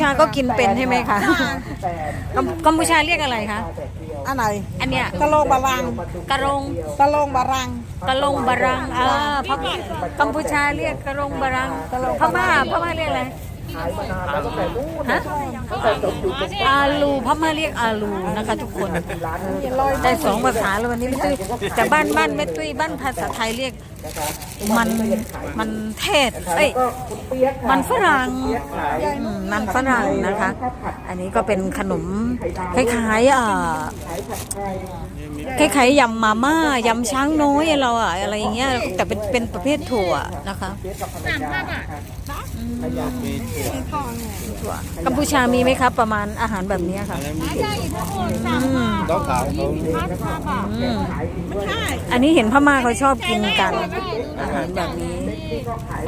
ชาก็กินเป็นใช่ไหมคะกัมกัมพูชาเรียกอะไรคะ อันไหนอันเนี้ยกะโลบารังกระรงกะโลงบารังกระลงบารังอ่าพม่ากัมพูชาเรียกกระลงบารังพม่าพม่าเรียกอะไร ฮะอาลูพม่าเรียกอาลูนะคะทุกคนได้สองภาษาแล้ววันนี้ไม่ตุ้ยแต่บ้านบ้านแม่ตุ้ยบ้านภาษาไทยเรียกมันมันเทศเอ้ยมันฝรั่งอืมมันฝรั่งนะคะ อันนี้ก็เป็นขนมคล้ายๆอ่าคล้ายๆยำมาม่ายำช้างน้อยเราอะอะไรอย่างเงี้ยแต่เป็นเป็นประเภทถั่วนะคะ ถั่วกัมพูชามีไหมครับ ประมาณอาหารแบบนี้ค่ะอืมต้องขายเขาอืมอันนี้เห็นพม่าเขาชอบกินกัน อาหารแบบนี้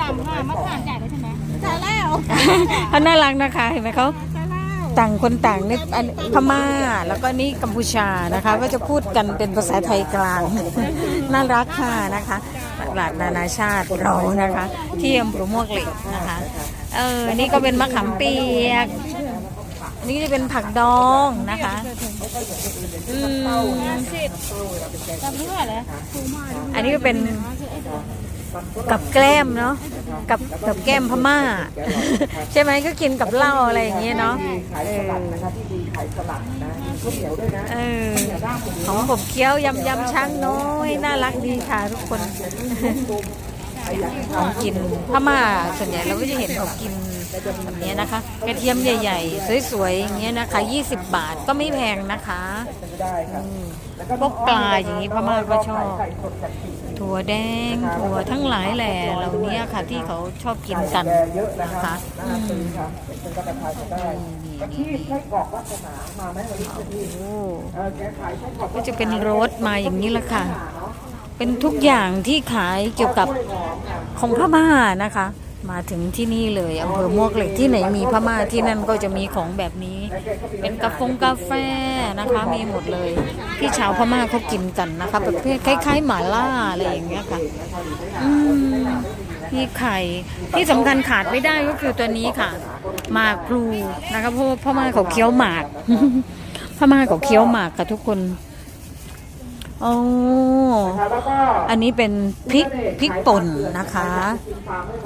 สามห้ามาผ่านจ่ายได้ใช่ไหมจ่ายแล้วเขาน่ารักนะคะ เห็นไหมเขาต่างคนต่างนี่อันพม่าแล้วก็นี่กัมพูชานะคะ ก็จะพูดกันเป็นภาษาไทยกลาง น่ารักค่ะนะคะต ลาดนานาชาติเรานะคะ ที่อำเภอมวกเหล็กนะคะ เออ นี่ก็เป็นมะขามเปียกนนี้จะเป็นผักดองนะคะ อืมอันนี้ก็เป็นกับแกล้มเนาะกับกับแก้มพม่า ใช่ไหมก็กินกับเหล้าอะไรอย่างเงี้ยเนาะ เออของผมเคี้ยวยำยำช้างน้อย น่ารักดีค่ะทุกคนของกินพม่าส่วนใหญ่เราก็จะเห็นเขากินแบบนี้นะคะกระเทียมใหญ่ ๆ สวยๆอย่างเงี้ยนะคะ 20 บาทก็ไม่แพงนะคะอืมพวกปลาอย่างนี้พม่าก็ชอบ ถั่วแดงถั่วทั้งหลายแหล่เหล่านี้ค่ะ ที่เขาชอบกินกันนะคะอืมนี่นี่นี่โอ้ก็จะเป็นรถมาอย่างนี้แหละค่ะ เป็นทุกอย่างที่ขายเกี่ยวกับของพม่านะคะ มาถึงที่นี่เลยอำเภอมวกเหล็กที่ไหนมีพม่าที่นั่นก็จะมีของแบบนี้ เป็นกาแฟกาแฟนะคะมีหมดเลยที่ชาวพม่าเขากินกันนะคะประเภทคล้าย ๆ หม่าล่าอะไรอย่างเงี้ยค่ะอืมมีไข่ที่สำคัญขาดไม่ได้ก็คือตัวนี้ค่ะหมากพลูนะคะเพราะว่าพม่าเขาเคี้ยวหมากพม่าเขาเคี้ยวหมากค่ะทุกคน โอ้อันนี้เป็นพริกพริกป่นนะคะ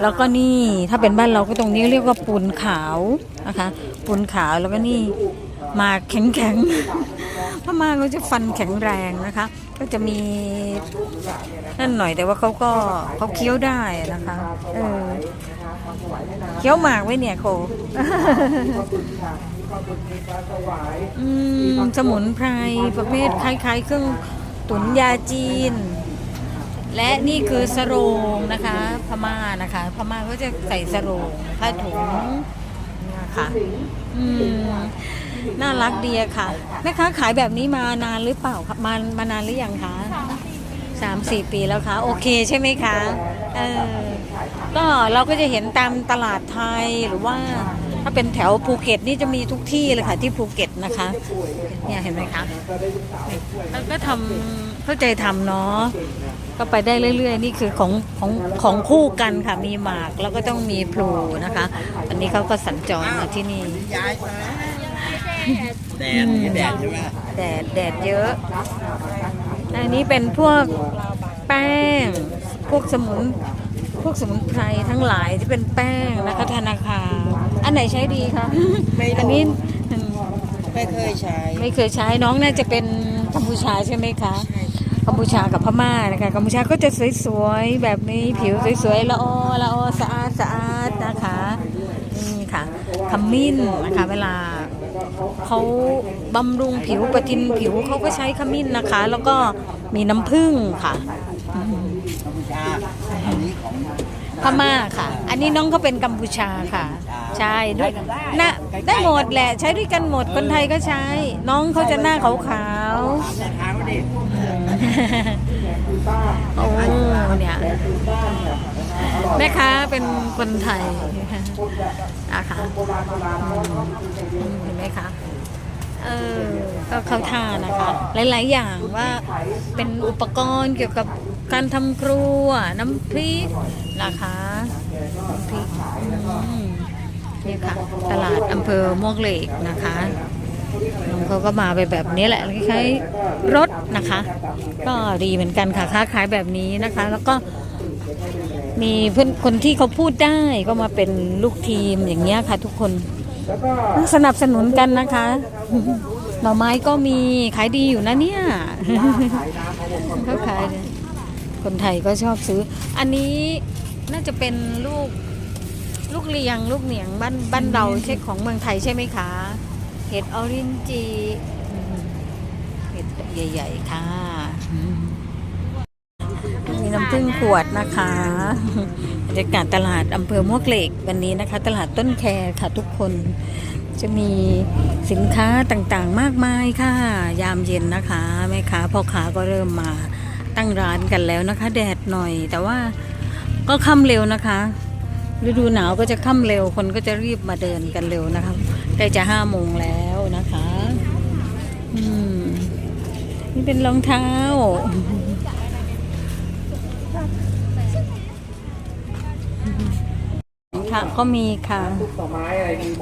แล้วก็นี่ถ้าเป็นบ้านเราก็ตรงนี้เรียกว่าปูนขาวนะคะ ปูนขาวแล้วก็นี่หมากแข็งแข็งๆพม่าเขาจะฟันแข็งแรงนะคะ ก็จะมีนั่นหน่อยแต่ว่าเขาก็เขาเคี้ยวได้นะคะเออเคี้ยวหมากไว้เนี่ยโคอืมสมุนไพรประเภทคล้ายๆเครื่อง ตุนยาจีน และนี่คือสโรงนะคะ พม่านะคะ พม่าก็จะใส่สโรงผ้าถุงนะคะอืมน่ารักดีอะค่ะแม่ค้าขายแบบนี้มานานหรือเปล่าคะมามานานหรือยังคะสามสี่ปีแล้วคะโอเคใช่ไหมคะเออก็เราก็จะเห็นตามตลาดไทยหรือว่า ถ้าเป็นแถวภูเก็ตนี่จะมีทุกที่เลยค่ะ ที่ภูเก็ตนะคะ เนี่ยเห็นไหมคะแล้วก็ทำเข้าใจทำเนาะก็ไปได้เรื่อย ๆ นี่คือของของของคู่กันค่ะ มีหมากแล้วก็ต้องมีพลูนะคะวันนี้เขาก็สัญจรมาที่นี่แดดแดดใช่ไหมแดดแดดเยอะ อันนี้เป็นพวกแป้ง พวกสมุนพ วกสมุนไพรทั้งหลายที่เป็นแป้งนะคะธนาคารอันไหนใช้ดีคะอันนี้ไม่เคยใช้ ไม่เคยใช้น้องน่าจะเป็นกัมพูชาใช่ไหมคะกัมพูชากับพม่านะคะกัมพูชาก็จะสวยๆแบบนี้ผิวสวยๆละออละออสะอาดสะอาดนะคะนี่ค่ะขมิ้นนะคะเวลาเขาบำรุงผิวประทินผิวเขาก็ใช้ขมิ้นนะคะ แล้วก็มีน้ำผึ้งค่ะกัม พูชาอันนี้ของพม่าค่ะ อันนี้น้องเขาเป็นกัมพูชาค่ะ ใช่ด้วยนะได้หมดแหละ ใช้ด้วยกันหมดคนไทยก็ใช้ น้องเขาจะหน้าขาวแม่ค้าก็ดิๆโอ้เนี่ยแม่ค้าเป็นคนไทยอะค่ะอืมเห็นไหมคะเออก็เข้าท่านะคะ หลาย ๆ อย่างว่าเป็นอุปกรณ์เกี่ยวกับ การทำครัวน้ำพริกนะคะน้ำพริกนี่ค่ะ ตลาดอำเภอมวกเหล็กนะคะน้องเขาก็มาไปแบบนี้แหละคล้ายๆรถนะคะ ก็ดีเหมือนกันค่ะค้าขายแบบนี้นะคะ แล้วก็มีเพื่อนคนที่เขาพูดได้ก็มาเป็นลูกทีมอย่างเงี้ยค่ะ ทุกคนสนับสนุนกันนะคะหน่อไม้ก็มีขายดีอยู่นะเนี่ยเขาขาย คนไทยก็ชอบซื้อ อันนี้น่าจะเป็นลูกลูกเลียง ลูกเหนียงบ้านบ้านเราใช่ของเมืองไทยใช่ไหมคะ เห็ดออรินจีอืมเห็ดใหญ่ ๆ ค่ะอืมมีน้ำผึ้งขวดนะคะบรรยากาศตลาดอำเภอมวกเหล็กวันนี้นะคะ ตลาดต้นแคค่ะทุกคนจะมีสินค้าต่างๆ มากมายค่ะ ยามเย็นนะคะแม่ค้าพ่อค้าก็เริ่มมา ตั้งร้านกันแล้วนะคะ แดดหน่อย แต่ว่าก็ค่ำเร็วนะคะ ฤดูหนาวก็จะค่ำเร็วคนก็จะรีบมาเดินกันเร็วนะคะใกล้จะห้าโมงแล้วนะคะ อืม นี่เป็นรองเท้า ค่ะก็มีค่ะ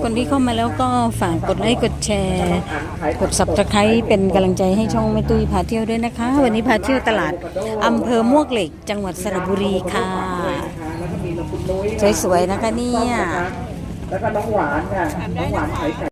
คนที่เข้ามาแล้วก็ฝากกดไลค์กดแชร์ กด subscribe เป็นกำลังใจให้ช่องแม่ตุ้ยพาเที่ยวด้วยนะคะ วันนี้พาเที่ยวตลาดอำเภอมวกเหล็ก จังหวัดสระบุรีค่ะสวยๆนะคะเนี่ยแล้วก็น้องหวานค่ะน้องหวานไข่ไก่